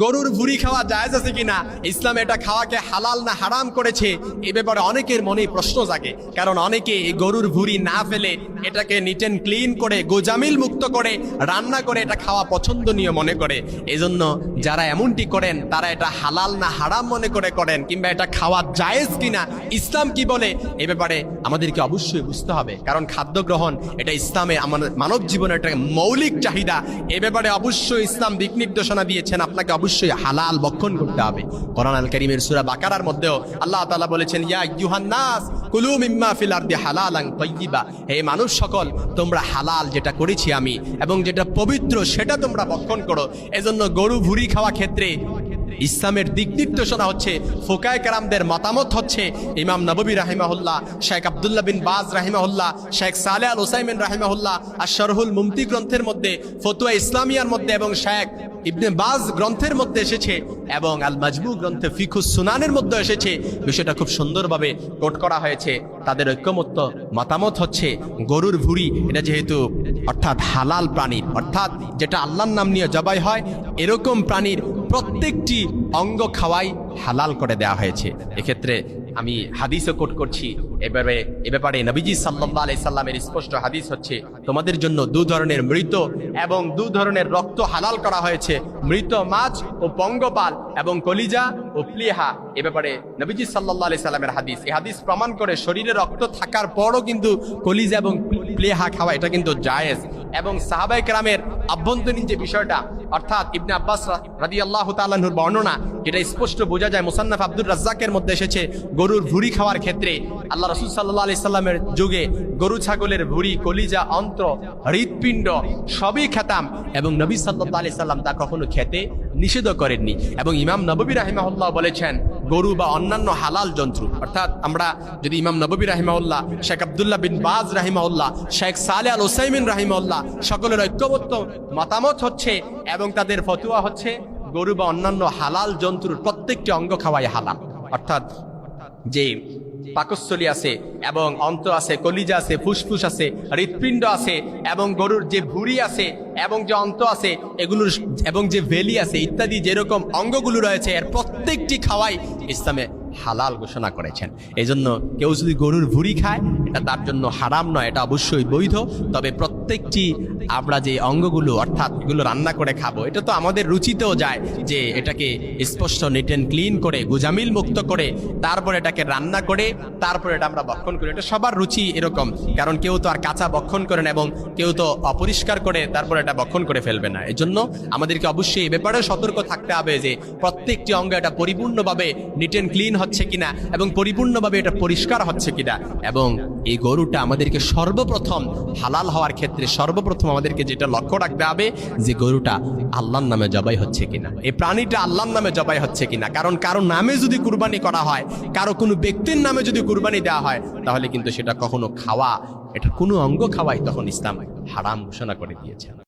গরুর ভুড়ি খাওয়া জায়েজ আছে কিনা? ইসলাম এটা খাওয়াকে হালাল না হারাম করেছে? এ ব্যাপারে অনেকের মনে প্রশ্ন জাগে। কারণ অনেকে এই গরুর ভুড়ি না ফেলে এটাকে নিট অ্যান্ড ক্লিন করে, গোজামিল মুক্ত করে, রান্না করে এটা খাওয়া পছন্দনীয় মনে করে। এজন্য যারা এমনটি করেন, তারা এটা হালাল না হারাম মনে করে করেন কিংবা এটা খাওয়া জায়েজ কিনা? ইসলাম কি বলে? এ ব্যাপারে আমাদেরকে অবশ্যই বুঝতে হবে। কারণ খাদ্য গ্রহণ, এটা ইসলামে আমাদের মানব জীবনের একটা মৌলিক চাহিদা। এ ব্যাপারে অবশ্যই ইসলাম দিক নির্দেশনা দিয়েছেন। আপনাকে অবশ্যই হালাল বক্ষণ করতে হবে। কোরআন আল করিমের সুরা বাকারার মধ্যেও আল্লাহ তালা বলেছেন, ইয়া কুলু মিম্মা ফিল হে মানুষ সকল, তোমরা হালাল যেটা করেছি আমি এবং যেটা পবিত্র সেটা তোমরা বক্ষণ করো। এজন্য গরু ভুড়ি খাওয়া ক্ষেত্রে ইসলামের দিক নির্দেশনা হচ্ছে, ফোকায় কারামদের মতামত হচ্ছে, ইমাম নববী রাহিমাহুল্লাহ, শেখ আবদুল্লাহ বিন বাজ রাহিমাহুল্লাহ, শেখ সালে আল ওসাইমিন রাহিমাহুল্লাহ, আর শরহুল মুমতি গ্রন্থের মধ্যে, ফতুয়া ইসলামিয়ার মধ্যে এবং শেখ ইবনে বাজ গ্রন্থের মধ্যে এসেছে এবং আল মাজবু গ্রন্থে ফিকুস সুনানের মধ্যে এসেছে। বিষয়টা খুব সুন্দরভাবে কোট করা হয়েছে। তাদের ঐক্যমত্য মতামত হচ্ছে গরুর ভুড়ি, এটা যেহেতু অর্থাৎ হালাল প্রাণীর, অর্থাৎ যেটা আল্লাহর নাম নিয়ে জবাই হয়, এরকম প্রাণীর প্রত্যেকটি অঙ্গ খাওয়াই হালাল করে দেওয়া হয়েছে। এক্ষেত্রে আমি হাদিসও কোট করছি। এবারে, এ ব্যাপারে নবীজি সাল্লাহ আলাই সাল্লামের স্পষ্ট হাদিস হচ্ছে, তোমাদের জন্য দু ধরনের মৃত এবং দু ধরনের রক্ত হালাল করা হয়েছে। মৃত মাছ ও পঙ্গপাল এবং কলিজা ও প্লিহা। এ ব্যাপারে নবীজি সাল্লাহ আলাই সাল্লামের হাদিস। এই হাদিস প্রমাণ করে শরীরে রক্ত থাকার পরও কিন্তু কলিজা এবং প্লেহা খাওয়া, এটা কিন্তু জায়েজ। এবং সাহাবাই কেরামের আভ্যন্তরীণ যে বিষয়টা, অর্থাৎ ইবনে আব্বাস রাদি আল্লাহ তাল্লাহুর বর্ণনা, যেটা স্পষ্ট বোঝা যায় মুসান্নাফ আব্দুর রাজ্জাকের মধ্যে এসেছে গরুর ভুড়ি খাওয়ার ক্ষেত্রে। আল্লাহ রসুল সাল্লাহ আলি সাল্লামের যুগে গরু, ছাগলের ভুড়ি, কলিজা, অন্ত্র, হৃৎপিণ্ড সবই খেতাম এবং নবী সাল্লাহ আলি সাল্লাম তা কখনো খেতে নিষেধ করেননি। এবং ইমাম নববী রাহিমাহুল্লাহ বলেছেন গরু বা অন্যান্য হালাল জন্তু অর্থাৎ আমরা যদি ইমাম নবী রাহিমাউল্লাহ শেখ আবদুল্লাহ বিন বাজ রাহিমাউল্লাহ শেখ সালে আল ওসাইমিন রাহিমাউল্লাহ সকলের ঐক্যবদ্ধ মতামত হচ্ছে এবং তাদের ফতুয়া হচ্ছে গরু বা অন্যান্য হালাল জন্তুর প্রত্যেকটি অঙ্গ খাওয়াই হালাল। অর্থাৎ যে পাকস্থলী আছে এবং অন্ত আছে, কলিজা আছে, ফুসফুস আছে, হৃৎপিণ্ড আছে এবং গরুর যে ভুড়ি আছে এবং যে অন্ত আছে, এগুলোর এবং যে ভেলি আছে ইত্যাদি যেরকম অঙ্গগুলো রয়েছে, এর প্রত্যেকটি খাওয়াই ইসলামে হালাল ঘোষণা করেছেন। এই জন্য কেউ যদি গরুর ভুড়ি খায় এটা তার জন্য হারাম নয়, এটা অবশ্যই বৈধ। তবে প্রত্যেকটি আমরা যে অঙ্গগুলো, অর্থাৎ এগুলো রান্না করে খাব, এটা তো আমাদের রুচিতেও যায় যে এটাকে স্পষ্ট নিট অ্যান্ড ক্লিন করে, গুজামিল মুক্ত করে, তারপর এটাকে রান্না করে, তারপর এটা আমরা বক্ষণ করি। এটা সবার রুচি এরকম, কারণ কেউ তো আর কাঁচা বক্ষণ করে না এবং কেউ তো অপরিষ্কার করে, তারপর এটা বক্ষণ করে ফেলবে না। এজন্য আমাদেরকে অবশ্যই এ ব্যাপারে সতর্ক থাকতে হবে যে প্রত্যেকটি অঙ্গ এটা পরিপূর্ণভাবে নিট অ্যান্ড ক্লিন হচ্ছে কিনা এবং পরিপূর্ণভাবে এটা পরিষ্কার হচ্ছে কিনা এবং এই গরুটা আমাদেরকে সর্বপ্রথম হালাল হওয়ার ক্ষেত্রে সর্বপ্রথম আমাদেরকে যেটা লক্ষ্য রাখতে হবে যে গরুটা আল্লাহর নামে জবাই হচ্ছে কিনা। এই প্রাণীটা আল্লাহর নামে জবাই হচ্ছে কিনা। কারণ কারও নামে যদি কুরবানি করা হয়, কারও কোনো ব্যক্তির নামে যদি কুরবানি দেওয়া হয়, তাহলে কিন্তু সেটা কখনো খাওয়া, এটা কোনো অঙ্গ খাওয়াই তখন ইসলাম হারাম ঘোষণা করে দিয়েছে।